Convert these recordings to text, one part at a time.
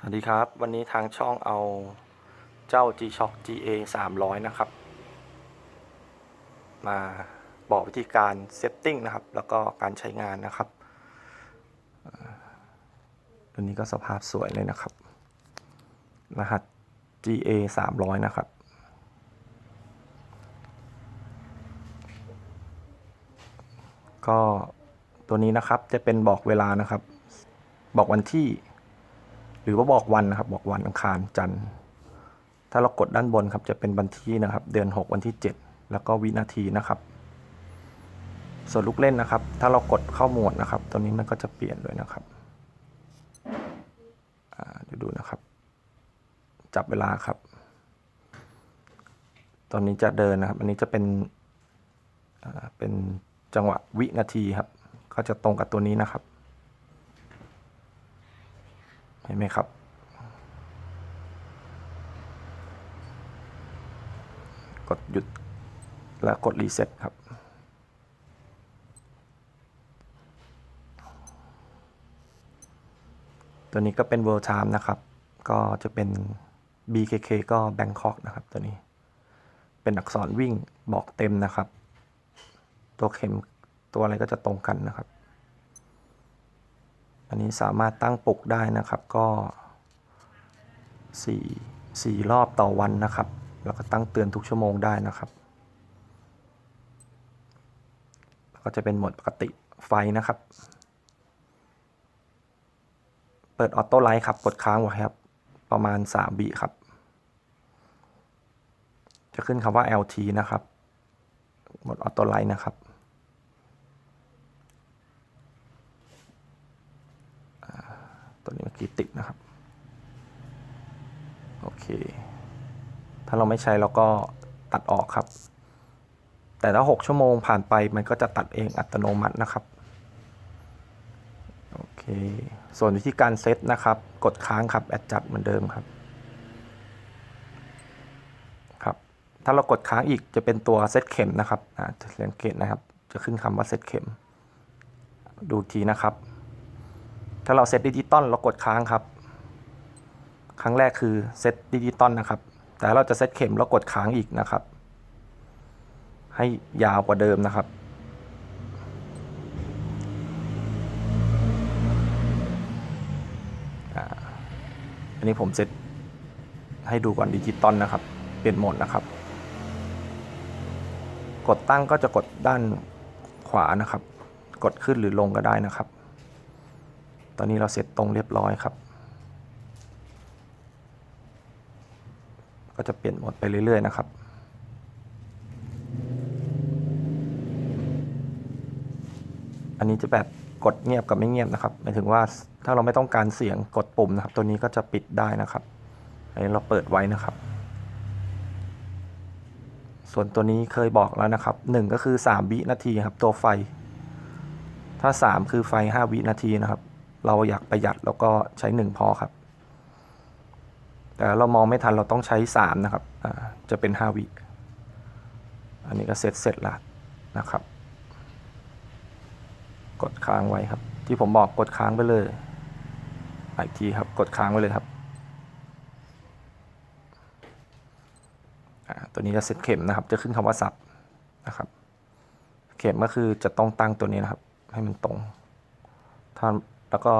สวัสดีครับ วันนี้ทางช่องเอาเจ้า G-Shock GA 300 นะครับ มาบอกวิธีการเซตติ้งนะครับ แล้วก็การใช้งานนะครับตัวนี้ก็สภาพสวยเลยนะครับ รหัส GA 300 นะครับ ก็ตัวนี้นะครับจะเป็นบอกเวลานะครับ บอกวันที่ รือว่าบอกวันนะครับ บอกวันอังคารจันทร์ถ้าเรากดด้านบนครับจะเป็นวันที่นะครับ เดือน 6 วันที่ 7 แล้วก็วินาทีนะครับ ส่วนลูกเล่นนะครับ ถ้าเรากดเข้าหมวดนะครับ ตัวนี้มันก็จะเปลี่ยนด้วยนะครับเดี๋ยวดูนะครับ จับเวลาครับ ตอนนี้จะเดินนะครับ อันนี้จะเป็นเป็นจังหวะวินาทีครับ ก็จะตรงกับตัวนี้นะครับ เห็นไหมครับ กดหยุดแล้วกดรีเซ็ตครับตัวนี้ก็เป็น World Time นะครับ ก็จะเป็น BKK ก็ Bangkok นะครับ ตัวนี้ เป็นอักษรวิ่งบอกเต็มนะครับ ตัวเข็มตัวอะไรก็จะตรงกันนะครับ อันนี้สามารถตั้งปลุกได้นะครับก็สี่สี่รอบต่อวันนะครับ แล้วก็ตั้งเตือนทุกชั่วโมงได้นะครับแล้วก็จะเป็นโหมดปกติไฟนะครับ เปิดออโต้ไลท์ครับ กดค้างไว้ครับ ประมาณ3บิครับ จะขึ้นคำว่า LT นะครับโหมดออโต้ไลท์นะครับ ตัวนี้เมื่อกี้ติดนะครับ โอเค ถ้าเราไม่ใช้เราก็ตัดออกครับ แต่ถ้า 6 ชั่วโมงผ่านไปมันก็จะตัดเองอัตโนมัตินะครับ โอเค ส่วนวิธีการเซตนะครับ กดค้างครับแอดจัดเหมือนเดิมครับ ครับ ถ้าเรากดค้างอีกจะเป็นตัวเซตเข็มนะครับอ่าสังเกตนะครับ จะขึ้นคำว่าเซตเข็ม ดูอีกทีนะครับ ถ้าเราเซตดิจิตอลเรากดค้างครับ ครั้งแรกคือเซตดิจิตอลนะครับ แต่เราจะเซตเข็มเรากดค้างอีกนะครับ ให้ยาวกว่าเดิมนะครับ อันนี้ผมเซตให้ดูก่อนดิจิตอลนะครับ เปลี่ยนโหมดนะครับ กดตั้งก็จะกดด้านขวานะครับ กดขึ้นหรือลงก็ได้นะครับ ตอนนี้เราเสร็จตรงเรียบร้อยครับ ก็จะเปลี่ยนหมดไปเรื่อย ๆ นะครับอันนี้จะแบบกดเงียบกับไม่เงียบนะครับหมายถึงว่าถ้าเราไม่ต้องการเสียงกดปุ่มนะครับ ตัวนี้ก็จะปิดได้นะครับ อันนี้เราเปิดไว้นะครับ ส่วนตัวนี้เคยบอกแล้วนะครับหนึ่งก็คือ 3 วินาทีครับ ตัวไฟ ถ้า 3 คือไฟ 5 วินาทีนะครับ เราอยากประหยัดแล้วก็ใช้1พอครับ แต่เรามองไม่ทันเราต้องใช้3นะครับจะเป็น5วิอันนี้ก็เสร็จเสร็จล้วนะครับ กดค้างไว้ครับ ที่ผมบอกกดค้างไปเลยอีกทีครับกดค้างไว้เลยครับตัวนี้จะเซตเข็มนะครับ จะขึ้นคำว่าสับนะครับ เข็มก็คือจะต้องตั้งตัวนี้นะครับ ให้มันตรงถ้า แล้วก็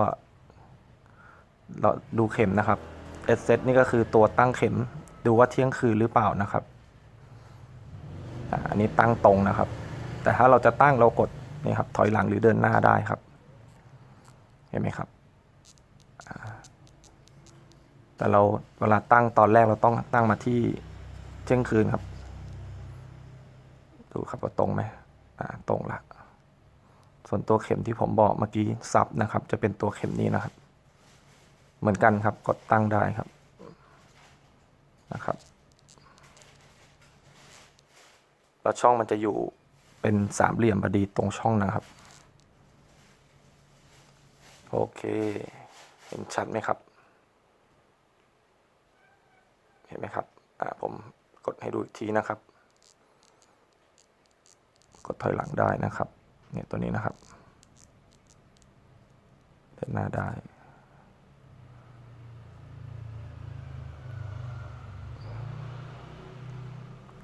เราดูเข็มนะครับเอสเซนี่ก็คือตัวตั้งเข็มดูว่าเที่ยงคืนหรือเปล่านะครับอันนี้ตั้งตรงนะครับ แต่ถ้าเราจะตั้งเรากดนี่ครับถอยหลังหรือเดินหน้าได้ครับ เห็นไหมครับ แต่เราเวลาตั้งตอนแรกเราต้องตั้งมาที่เที่ยงคืนครับ ดูครับว่าตรงไหมอ่าตรงละ ส่วนตัวเข็มที่ผมบอกเมื่อกี้ซับนะครับ จะเป็นตัวเข็มนี้นะครับ เหมือนกันครับกดตั้งได้ครับนะครับแล้วช่องมันจะอยู่เป็นสามเหลี่ยมพอดีตรงช่องนะครับ โอเค เห็นชัดไหมครับ เห็นไหมครับอ่าผมกดให้ดูอีกทีนะครับ กดถอยหลังได้นะครับ เนี่ยตัวนี้นะครับเดินหน้าได้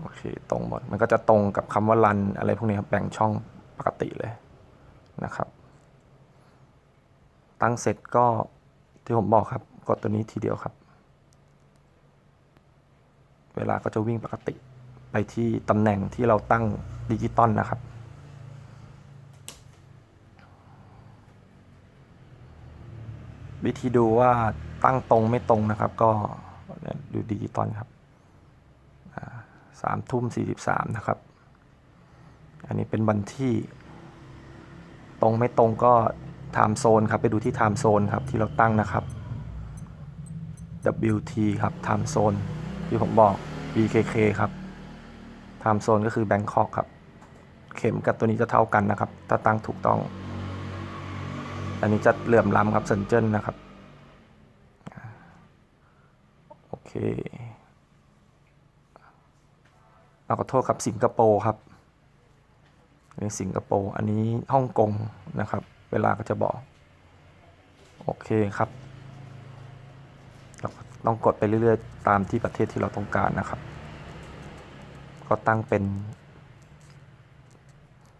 โอเค ตรงหมด มันก็จะตรงกับคำว่ารันอะไรพวกนี้ครับ แบ่งช่องปกติเลยนะครับ ตั้งเสร็จก็ที่ผมบอกครับ กดตัวนี้ทีเดียวครับ เวลาก็จะวิ่งปกติไปที่ตำแหน่งที่เราตั้งดิจิตอลนะครับ วิธีดูว่าตั้งตรงไม่ตรงนะครับ ก็ดูดิจิตอลครับสามทุ่มสี่สิบสามนะครับ อันนี้เป็นวันที่ ตรงไม่ตรงก็ไทม์โซนครับ ไปดูที่ไทม์โซนครับที่เราตั้งนะครับ WT ครับไทม์โซนที่ผมบอก BKK ครับไทม์โซนก็คือ Bangkok ครับ เข็มกับตัวนี้จะเท่ากันนะครับ ถ้าตั้งถูกต้อง อันนี้จะเหลื่อมล้ำครับเซนเจนนะครับ โอเคเอาขอโทษครับสิงคโปร์ครับนนี้สิงคโปร์อันนี้ฮ่องกงนะครับ เวลาก็จะบอก โอเคครับเราก็ต้องกดไปเรื่อยๆ ตามที่ประเทศที่เราต้องการนะครับ ก็ตั้งเป็น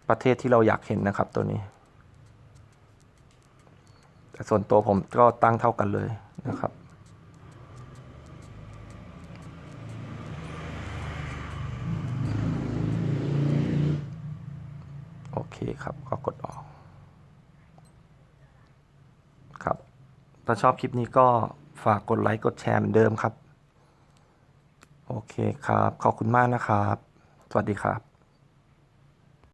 ประเทศที่เราอยากเห็นนะครับตัวนี้ แต่ส่วนตัวผมก็ตั้งเท่ากันเลยนะครับ โอเคครับก็กดออก ครับ ถ้าชอบคลิปนี้ก็ฝากกดไลค์ กดแชร์เหมือนเดิมครับ โอเคครับ ขอบคุณมากนะครับ สวัสดีครับ